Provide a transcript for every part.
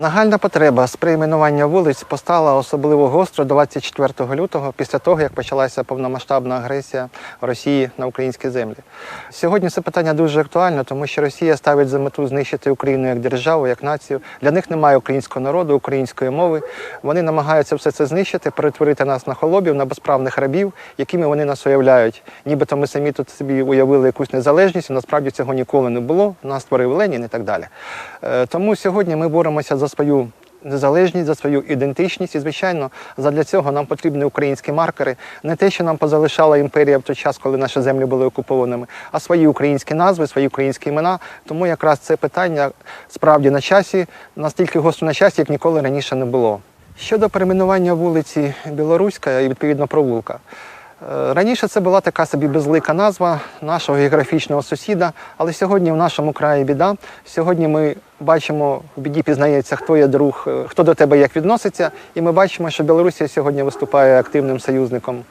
Нагальна потреба з перейменування вулиць постала особливо гостро 24 лютого, після того, як почалася повномасштабна агресія Росії на українські землі. Сьогодні це питання дуже актуальне, тому що Росія ставить за мету знищити Україну як державу, як націю. Для них немає українського народу, української мови. Вони намагаються все це знищити, перетворити нас на холобів, на безправних рабів, якими вони нас уявляють. Нібито ми самі тут собі уявили якусь незалежність, насправді цього ніколи не було. Нас створив Ленін і так далі. Е, Тому сьогодні ми боремося за свою незалежність, за свою ідентичність. І, звичайно, задля цього нам потрібні українські маркери, не те, що нам позалишала імперія в той час, коли наші землі були окупованими, а свої українські назви, свої українські імена. Тому якраз це питання справді на часі, настільки гостро на часі, як ніколи раніше не було. Щодо перейменування вулиці Білоруська і відповідно провулка. Е, Раніше це була така собі безлика назва нашого географічного сусіда, але сьогодні в нашому краї біда. Сьогодні ми бачимо, в біді пізнається, хто є друг, е, хто до тебе як відноситься, і ми бачимо, що Білорусія сьогодні виступає активним союзником.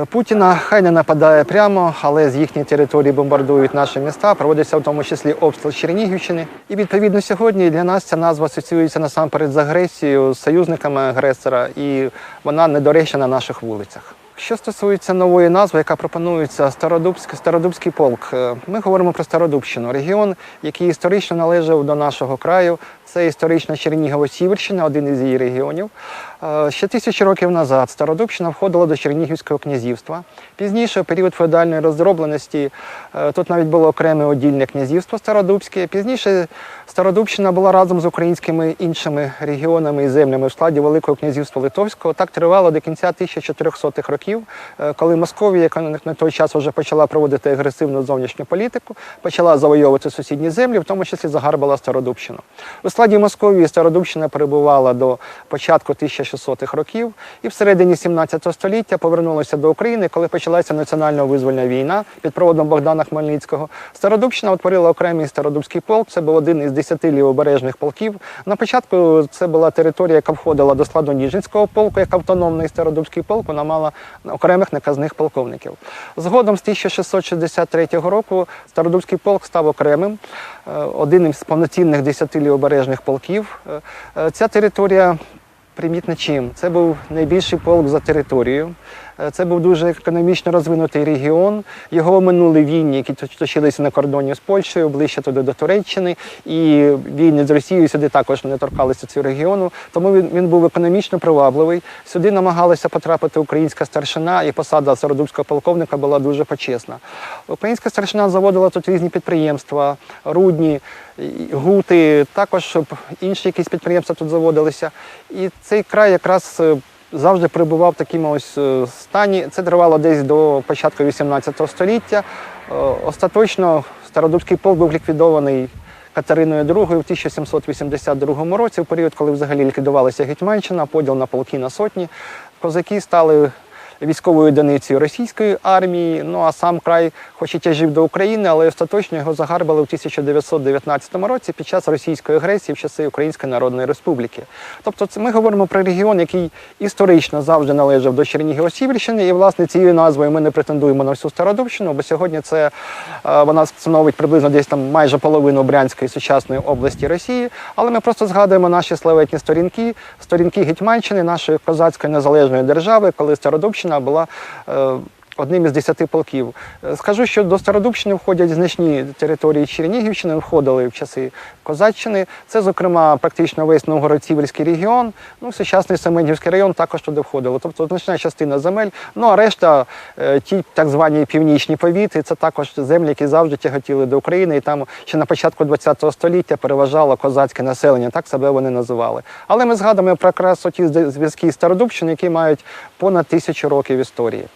е, Путіна хай не нападає прямо, але з їхньої території бомбардують наші міста. Проводиться в тому числі обстріл Чернігівщини. І відповідно сьогодні для нас ця назва асоціюється насамперед з агресією, з союзниками агресора, і вона недоречна на наших вулицях. Що стосується нової назви, яка пропонується Стародубський, Стародубський полк, е, ми говоримо про Стародубщину, регіон, який історично належав до нашого краю. Це історична Чернігово-Сіверщина, один із її регіонів. Е, Ще тисячі років назад Стародубщина входила до Чернігівського князівства. Пізніше, у період феодальної роздробленості, е, тут навіть було окреме одільне князівство Стародубське. Пізніше Стародубщина була разом з українськими іншими регіонами і землями в складі Великого князівства Литовського. Так тривало до кінця 1400-х років, е, коли Московія, яка на на той час вже почала проводити агресивну зовнішню політику, почала завойовувати сусідні землі, в тому числі загарбала Стародубщину. Складі Московії Стародубщина перебувала до початку 1600-х років і всередині 17 століття повернулася до України, коли почалася національно визвольна війна під проводом Богдана Хмельницького. Стародубщина утворила окремий Стародубський полк. Це був один із десяти лівобережних полків. На початку це була територія, яка входила до складу Ніжинського полку, як автономний Стародубський полк, вона мала окремих наказних полковників. Згодом з 1663 року Стародубський полк став окремим, е, один із повноцінних десяти лівобережних полків. Е, е, Ця територія примітна чим? Це був найбільший полк за територією. Е, Це був дуже економічно розвинутий регіон. Його оминули війни, які точилися на кордоні з Польщею, ближче туди до Туреччини. І війни з Росією сюди також не торкалися цього регіону. Тому він, він був економічно привабливий. Сюди намагалася потрапити українська старшина, і посада Сародубського полковника була дуже почесна. Українська старшина заводила тут різні підприємства, рудні, гути, також щоб інші якісь підприємства тут заводилися. І цей край якраз е, завжди перебував в такому ось е, стані. Це тривало десь до початку 18 століття. Е, Остаточно Стародубський полк був ліквідований Катериною II в 1782 році, в період, коли взагалі ліквідувалася Гетьманщина, поділ на полки на сотні. Козаки стали військовою одиницею російської армії. Ну а сам край, хоч і тяжів до України, але остаточно його загарбали в 1919 році під час російської агресії в часи Української Народної Республіки. Тобто, це ми говоримо про регіон, який історично завжди належав до Чернігів-Сіверщини, і власне цією назвою ми не претендуємо на всю Стародубщину, бо сьогодні це е, вона становить приблизно десь там майже половину Брянської сучасної області Росії. Але ми просто згадуємо наші славетні сторінки, сторінки Гетьманщини, нашої козацької незалежної держави, коли Стародубщина була. е, Одним із десяти полків. Е, Скажу, що до Стародубщини входять значні території Чернігівщини, входили в часи Козаччини. Це, зокрема, практично весь Новгород-Сіверський регіон, ну, сучасний Семенівський район також туди входило. Тобто значна частина земель. Ну а решта, е, ті так звані північні повіти, це також землі, які завжди тяготіли до України. І там ще на початку ХХ століття переважало козацьке населення, так себе вони називали. Але ми згадуємо про якраз ті зв'язки Стародубщини, які мають понад тисячу років історії.